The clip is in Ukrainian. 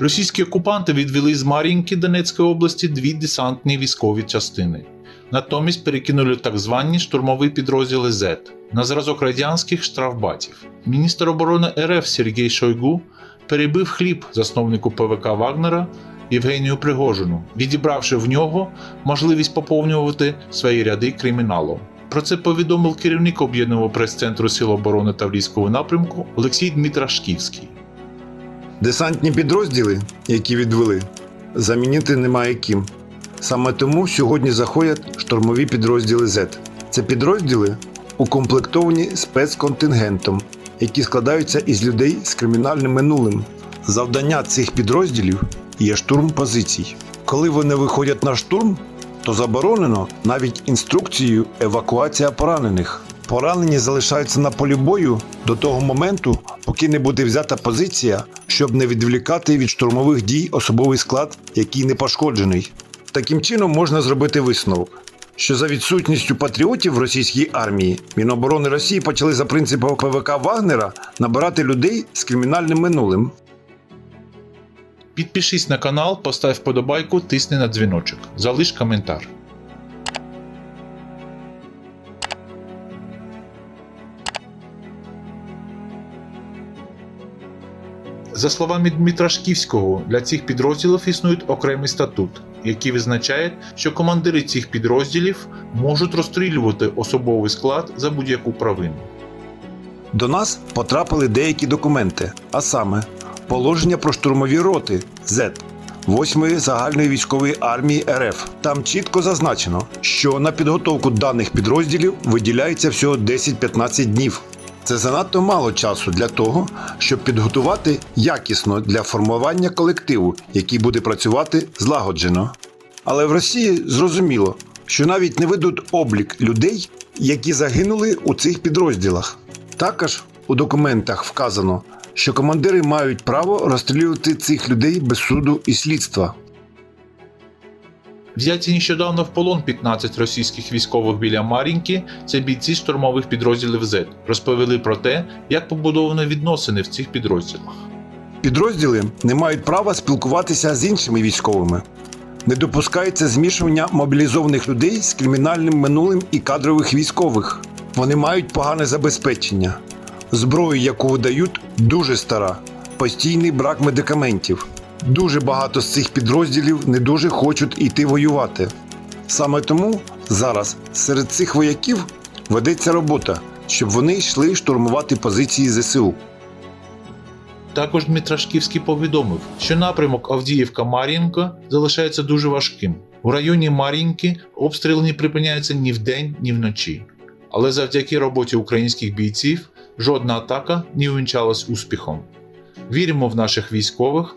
Російські окупанти відвели з Мар'їнки Донецької області дві десантні військові частини. Натомість перекинули так звані штурмові підрозділи Z на зразок радянських штрафбатів. Міністр оборони РФ Сергій Шойгу перебив хліб засновнику ПВК Вагнера Євгенію Пригожину, відібравши в нього можливість поповнювати свої ряди криміналом. Про це повідомив керівник об'єднаного прес-центру Сил оборони Таврійського напрямку Олексій Дмитрашківський. Десантні підрозділи, які відвели, замінити немає ким. Саме тому сьогодні заходять штурмові підрозділи Z. Це підрозділи укомплектовані спецконтингентом, які складаються із людей з кримінальним минулим. Завдання цих підрозділів є штурм позицій. Коли вони виходять на штурм, то заборонено навіть інструкцією евакуація поранених. Поранені залишаються на полі бою до того моменту, поки не буде взята позиція, щоб не відволікати від штурмових дій особовий склад, який не пошкоджений. Таким чином можна зробити висновок, що за відсутністю патріотів в російській армії Міноборони Росії почали за принципом ПВК Вагнера набирати людей з кримінальним минулим. Підпишись на канал, постав вподобайку, тисни на дзвіночок, залиш коментар. За словами Дмитра Шківського, для цих підрозділів існує окремий статут, який визначає, що командири цих підрозділів можуть розстрілювати особовий склад за будь-яку провину. До нас потрапили деякі документи, а саме положення про штурмові роти Z 8-ї загальної військової армії РФ. Там чітко зазначено, що на підготовку даних підрозділів виділяється всього 10-15 днів. Це занадто мало часу для того, щоб підготувати якісно для формування колективу, який буде працювати злагоджено. Але в Росії зрозуміло, що навіть не ведуть облік людей, які загинули у цих підрозділах. Також у документах вказано, що командири мають право розстрілювати цих людей без суду і слідства. Взяті нещодавно в полон 15 російських військових біля Мар'їнки – це бійці штурмових підрозділів Z. Розповіли про те, як побудовано відносини в цих підрозділах. Підрозділи не мають права спілкуватися з іншими військовими. Не допускається змішування мобілізованих людей з кримінальним минулим і кадрових військових. Вони мають погане забезпечення. Зброю, яку видають, дуже стара, постійний брак медикаментів. Дуже багато з цих підрозділів не дуже хочуть йти воювати. Саме тому зараз серед цих вояків ведеться робота, щоб вони йшли штурмувати позиції ЗСУ. Також Дмитрашківський повідомив, що напрямок Авдіївка-Мар'їнка залишається дуже важким. У районі Мар'їнки обстріли не припиняються ні вдень, ні вночі. Але завдяки роботі українських бійців жодна атака не увінчалась успіхом. Віримо в наших військових.